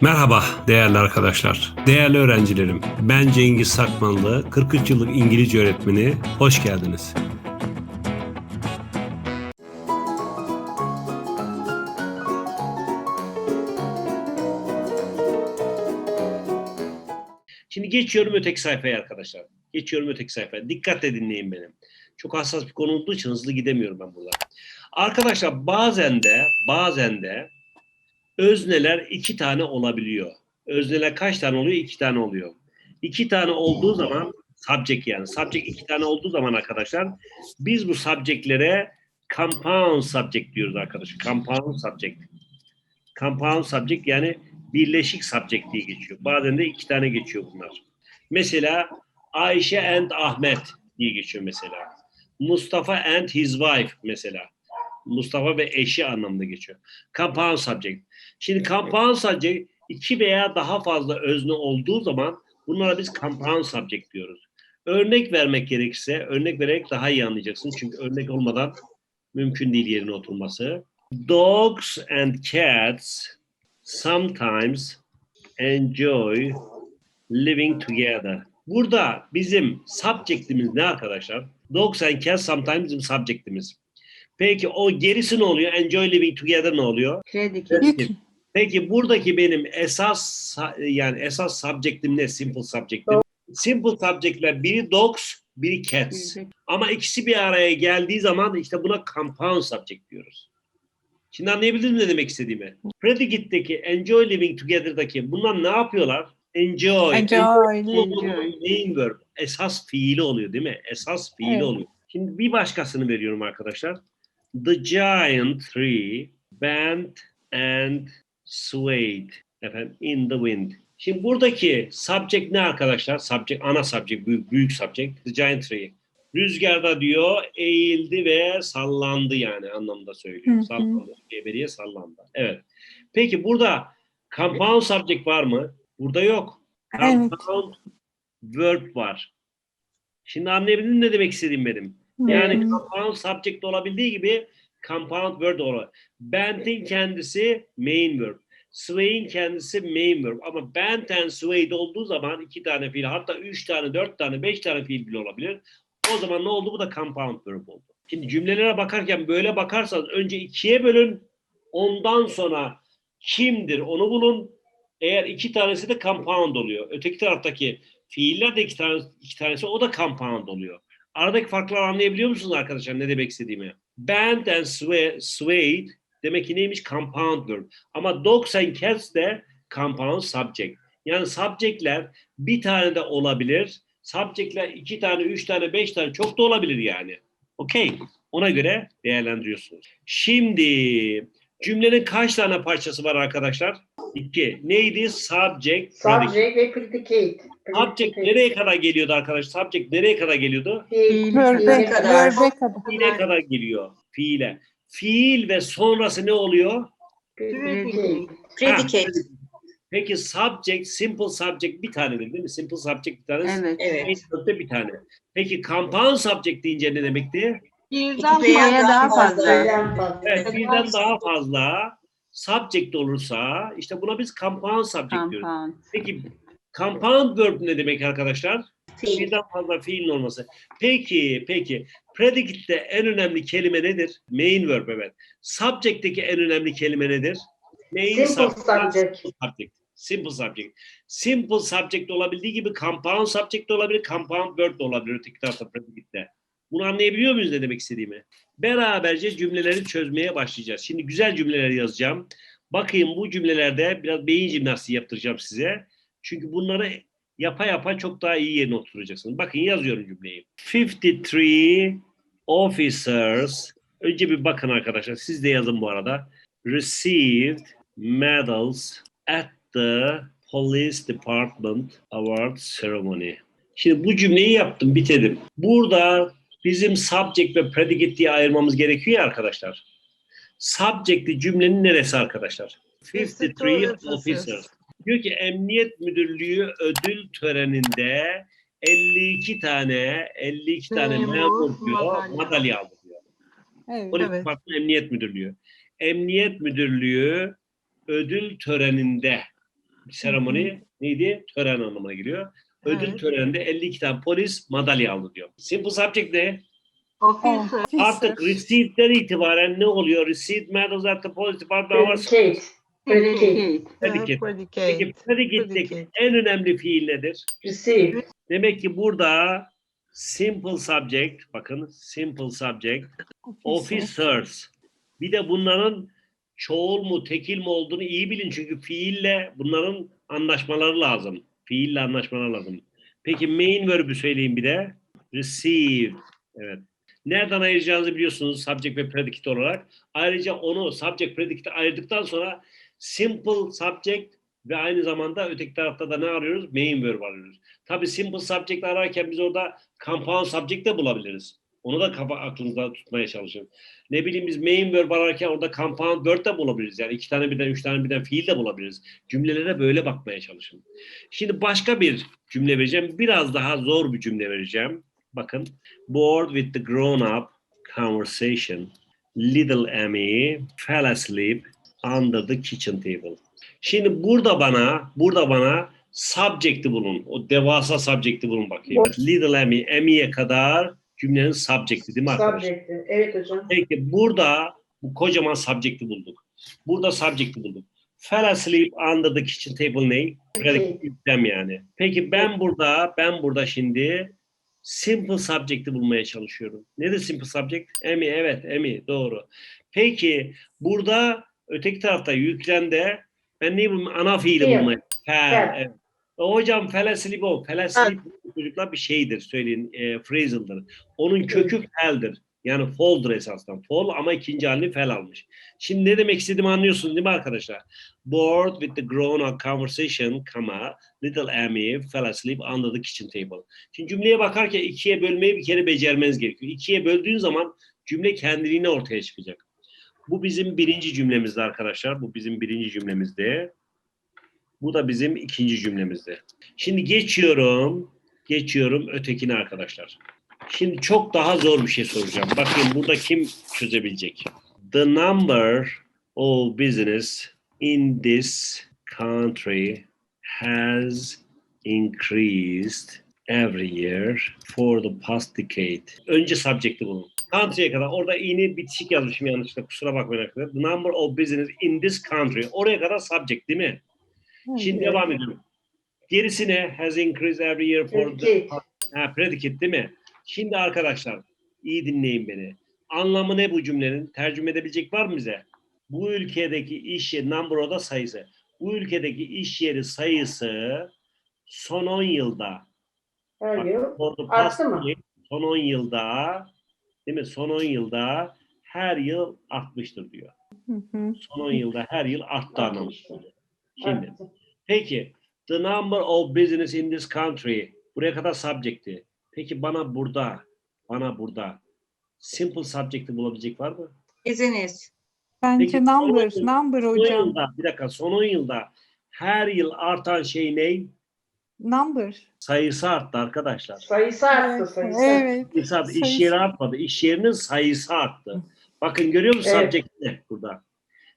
Merhaba değerli arkadaşlar, değerli öğrencilerim. Ben Cengiz Sakmanlı, 43 yıllık İngilizce öğretmeni. Hoş geldiniz. Şimdi geçiyorum öteki sayfaya arkadaşlar. Geçiyorum öteki sayfaya. Dikkatle dinleyin benim. Çok hassas bir konu olduğu için hızlı gidemiyorum ben burada. Arkadaşlar bazen de bazen de özneler iki tane olabiliyor. Özneler kaç tane oluyor? İki tane oluyor. İki tane olduğu zaman subject yani. Subject iki tane olduğu zaman arkadaşlar biz bu subjectlere compound subject diyoruz arkadaşlar. Compound subject. Compound subject yani birleşik subject diye geçiyor. Bazen de iki tane geçiyor bunlar. Mesela Ayşe and Ahmet diye geçiyor mesela. Mustafa and his wife mesela. Mustafa ve eşi anlamında geçiyor. Compound subject. Şimdi compound subject iki veya daha fazla özne olduğu zaman bunlara biz compound subject diyoruz. Örnek vermek gerekirse örnek vererek daha iyi anlayacaksın. Çünkü örnek olmadan mümkün değil yerine oturması. Dogs and cats sometimes enjoy living together. Burada bizim subjectimiz ne arkadaşlar? Dogs and cats sometimes bizim subjectimiz. Peki o gerisi ne oluyor? Enjoy living together ne oluyor? Predicate. Peki buradaki benim esas yani esas subject'im ne? Simple subject'im. Simple subject'ler biri dogs, biri cats. Ama ikisi bir araya geldiği zaman işte buna compound subject diyoruz. Şimdi anlayabildiniz mi ne demek istediğimi? Predicate'deki enjoy living together'daki bunlar ne yapıyorlar? Enjoy. Enjoy, Enjoy. enjoy. Main verb. Esas fiili oluyor değil mi? Esas fiili Evet. oluyor. Şimdi bir başkasını veriyorum arkadaşlar. The giant tree bent and swayed efendim, in the wind. Şimdi buradaki subject ne arkadaşlar? Subject, ana subject, büyük, büyük subject. The giant tree. Rüzgarda diyor eğildi ve sallandı yani anlamda söylüyor. Sallandı. Geberiye sallandı. Evet. Peki burada compound subject var mı? Burada yok. Evet. Compound verb var. Şimdi anlayabildin ne demek istediğim benim? Yani Hmm. compound subject olabildiği gibi compound verb olur. Bent'in kendisi main verb. Sway'in kendisi main verb. Ama bent and swayed olduğu zaman iki tane fiil hatta üç tane, dört tane, beş tane fiil bile olabilir. O zaman ne oldu? Bu da compound verb oldu. Şimdi cümlelere bakarken böyle bakarsanız önce ikiye bölün. Ondan sonra kimdir onu bulun. Eğer iki tanesi de compound oluyor. Öteki taraftaki fiiller de iki, tane, iki tanesi o da compound oluyor. Aradaki farkları anlayabiliyor musunuz arkadaşlar ne demek istediğimi? Bent and sway, swayed demek ki neymiş? Compound verb. Ama dogs and cats de compound subject. Yani subjectler bir tane de olabilir. Subjectler iki tane, üç tane, beş tane çok da olabilir yani. Okey. Ona göre değerlendiriyorsunuz. Şimdi cümlenin kaç tane parçası var arkadaşlar? İki. Neydi? Subject, predicate. Subject ve predicate. Subject nereye kadar geliyordu arkadaşlar? Subject nereye kadar geliyordu? Verbe, fiile kadar. Fiile kadar geliyor. Fiile. Fiil ve sonrası ne oluyor? Predicate. Predicate. Peki subject, simple subject bir tanedir değil mi? Simple subject bir tanesi. Evet. Evet. Bir tane. Peki compound subject deyince ne demekti? Veya veya daha fazla. Birden fazla. Evet, birden daha fazla subject olursa işte buna biz compound subject diyoruz. Compound. Peki compound verb ne demek arkadaşlar? Fiil. Birden fazla fiilin olması. Peki, peki. Predicate'de en önemli kelime nedir? Main verb evet. Subject'teki en önemli kelime nedir? Main Simple subject. subject. Simple subject. Simple subject olabildiği gibi compound subject de olabilir, compound verb de olabilir öteki tarafta predicate'de. Bunu anlayabiliyor muyuz ne demek istediğimi? Beraberce cümleleri çözmeye başlayacağız. Şimdi güzel cümleler yazacağım. Bakayım bu cümlelerde biraz beyin jimnastiği yaptıracağım size. Çünkü bunları yapa yapa çok daha iyi yerine oturacaksınız. Bakın yazıyorum cümleyi. 53 officers önce bir bakın arkadaşlar siz de yazın bu arada. Received medals at the police department award ceremony. Şimdi bu cümleyi yaptım, bitirdim. Burada bizim subject ve predicate diye ayırmamız gerekiyor ya arkadaşlar. Subject'i cümlenin neresi arkadaşlar? 53 officers. Diyor ki Emniyet Müdürlüğü ödül töreninde 52 tane 52 tane Memur memur diyor madalya. madalya aldı diyor. Evet. Polis Departmanı Emniyet Müdürlüğü. Emniyet Müdürlüğü ödül töreninde seremoni neydi? Tören anlamına geliyor. Ödül Evet. töreninde 52 tane polis madalya aldı diyor. Simple subject ne? Officer. Artık receive'den itibaren ne oluyor? Received medals at the police department was Predicate. Predicate. Predicate. Predicate. Peki predicate'deki Predicate. en önemli fiil nedir? Receive. Demek ki burada simple subject, bakın simple subject, officers. Bir de bunların çoğul mu, tekil mi olduğunu iyi bilin. Çünkü fiille bunların anlaşmaları lazım. Fiille anlaşmaları lazım. Peki main verb'ü söyleyin bir de. Receive. Evet. Nereden ayıracağınızı biliyorsunuz subject ve predicate olarak. Ayrıca onu subject predicate ayırdıktan sonra simple subject ve aynı zamanda öteki tarafta da ne arıyoruz? Main verb arıyoruz. Tabii simple subject ararken biz orada compound subject de bulabiliriz. Onu da kafa aklınızda tutmaya çalışın. Ne bileyim biz main verb ararken orada compound word de bulabiliriz. Yani iki tane birden, üç tane birden fiil de bulabiliriz. Cümlelere böyle bakmaya çalışın. Şimdi başka bir cümle vereceğim. Biraz daha zor bir cümle vereceğim. Bakın. Bored with the grown-up conversation, little Amy fell asleep under the kitchen table. Şimdi burada bana, burada bana subject'i bulun. O devasa subject'i bulun bakayım. Little Amy, Amy'ye kadar cümlenin subject'i değil mi arkadaşlar? Subject. Evet hocam. Peki burada bu kocaman subject'i bulduk. Burada subject'i bulduk. Fell asleep under the kitchen table ne? Predicate yüklem yani. Peki ben burada, ben burada şimdi simple subject'i bulmaya çalışıyorum. Nedir simple subject? Emi, evet, emi, doğru. Peki burada öteki tarafta yüklemde ben neyi bulmam? Ana fiili Fiil. bulmaya. Fell. evet. O hocam. Fell asleep çocuklar bir şeydir söyleyin. E, phrasal'dır. Onun kökü fell'dir. Yani fall'dır esasdan. Fall ama ikinci halini fell almış. Şimdi ne demek istediğimi anlıyorsunuz değil mi arkadaşlar? Bored with the grown-up conversation, comma, little Amy fell asleep under the kitchen table. Şimdi cümleye bakarken ikiye bölmeyi bir kere becermeniz gerekiyor. İkiye böldüğün zaman cümle kendiliğine ortaya çıkacak. Bu bizim birinci cümlemizde arkadaşlar. Bu bizim birinci cümlemizde. Bu da bizim ikinci cümlemizde. Şimdi geçiyorum. Geçiyorum ötekine arkadaşlar. Şimdi çok daha zor bir şey soracağım. Bakayım burada kim çözebilecek? The number of business in this country has increased every year for the past decade. Önce subject'i bulun. Country'e kadar orada i'ni bitişik yazmışım yanlışlıkla kusura bakmayın arkadaşlar. The number of business in this country. Oraya kadar subject değil mi? Şimdi devam ediyorum. Gerisi ne? Has increased every year for the. Ha, predicate değil mi? Şimdi arkadaşlar iyi dinleyin beni. Anlamı ne bu cümlenin? Tercüme edebilecek var mı bize? Bu ülkedeki iş yeri, number o da sayısı. Bu ülkedeki iş yeri sayısı son 10 yılda Her yıl. Arttı mı? son 10 yılda değil mi? Son 10 yılda her yıl artmıştır diyor. Hı hı. Son 10 yılda her yıl arttı anlamı. Şimdi. Peki, the number of business in this country. Buraya kadar subject'i. Peki bana burada, bana burada simple subject'i bulabilecek var mı? Business. Bence Peki, number, son- number Son hocam. yılda, bir dakika, son 10 yılda her yıl artan şey ne? Number. Sayısı arttı arkadaşlar. Sayısı arttı sayısı. Evet. Sayısı arttı. İş yeri artmadı. İş yerinin sayısı arttı. Bakın görüyor musunuz Evet. subject ne burada?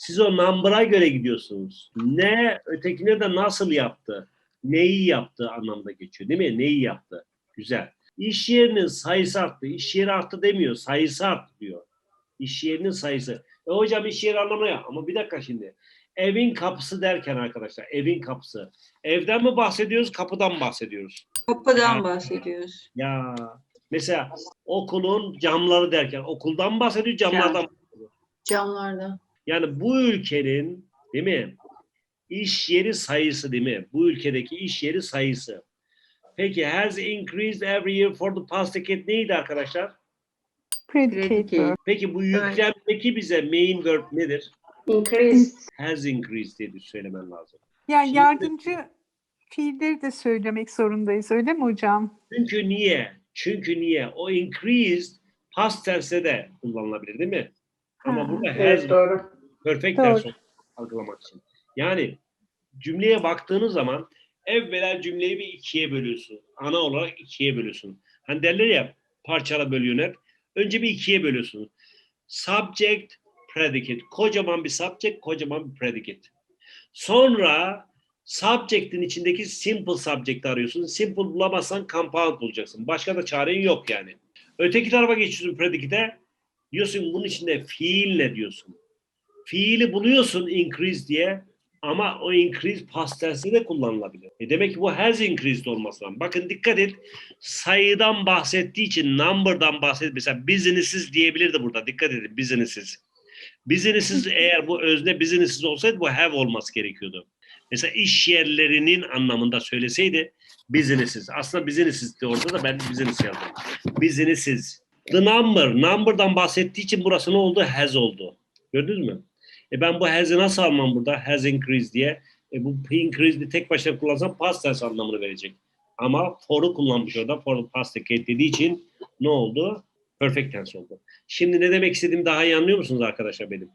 Siz o number'a göre gidiyorsunuz. Ne, ötekine de nasıl yaptı? Neyi yaptı anlamda geçiyor değil mi? Neyi yaptı? Güzel. İş yerinin sayısı arttı. İş yeri arttı demiyor. Sayısı arttı diyor. İş yerinin sayısı. E hocam iş yeri anlamaya. Ama bir dakika şimdi. Evin kapısı derken arkadaşlar evin kapısı. Evden mi bahsediyoruz, kapıdan mı bahsediyoruz? Kapıdan Ya. bahsediyoruz. Ya mesela okulun camları derken okuldan mı bahsediyor, camlardan mı? Camlardan. Yani bu ülkenin değil mi? İş yeri sayısı değil mi? Bu ülkedeki iş yeri sayısı. Peki has increased every year for the past decade neydi arkadaşlar? Predicate. Peki bu yüklemdeki bize main verb nedir? Increased. Has increased diye söylemen lazım. Ya Şimdi- yardımcı fiilleri de söylemek zorundayız öyle mi hocam? Çünkü niye? Çünkü niye? O increased past tense'de de kullanılabilir değil mi? Ama burada has Evet doğru. perfect Doğru. tense algılamak için. Yani cümleye baktığınız zaman evvela cümleyi bir ikiye bölüyorsun. Ana olarak ikiye bölüyorsun. Hani derler ya parçala bölüyorsun hep. Önce bir ikiye bölüyorsun. Subject, predicate. Kocaman bir subject, kocaman bir predicate. Sonra Subject'in içindeki simple subject'i arıyorsun. Simple bulamazsan compound bulacaksın. Başka da çaren yok yani. Öteki tarafa geçiyorsun predicate'e. Diyorsun bunun içinde fiil ne diyorsun. Fiili buluyorsun increase diye ama o increase past tense'de de kullanılabilir. E demek ki bu has increased olması lazım. Bakın dikkat et. Sayıdan bahsettiği için number'dan bahset. Mesela businesses diyebilirdi burada. Dikkat edin businesses. Businesses eğer bu özne businesses olsaydı bu have olması gerekiyordu. Mesela iş yerlerinin anlamında söyleseydi businesses. Aslında businesses de orada da ben business yazdım. Businesses. The number. Number'dan bahsettiği için burası ne oldu? Has oldu. Gördünüz mü? E ben bu has'i nasıl almam burada? Has increased diye. E bu increased'i tek başına kullansam past tense anlamını verecek. Ama for'u kullanmış orada. For past decade dediği için ne oldu? Perfect tense oldu. Şimdi ne demek istediğimi daha iyi anlıyor musunuz arkadaşlar benim?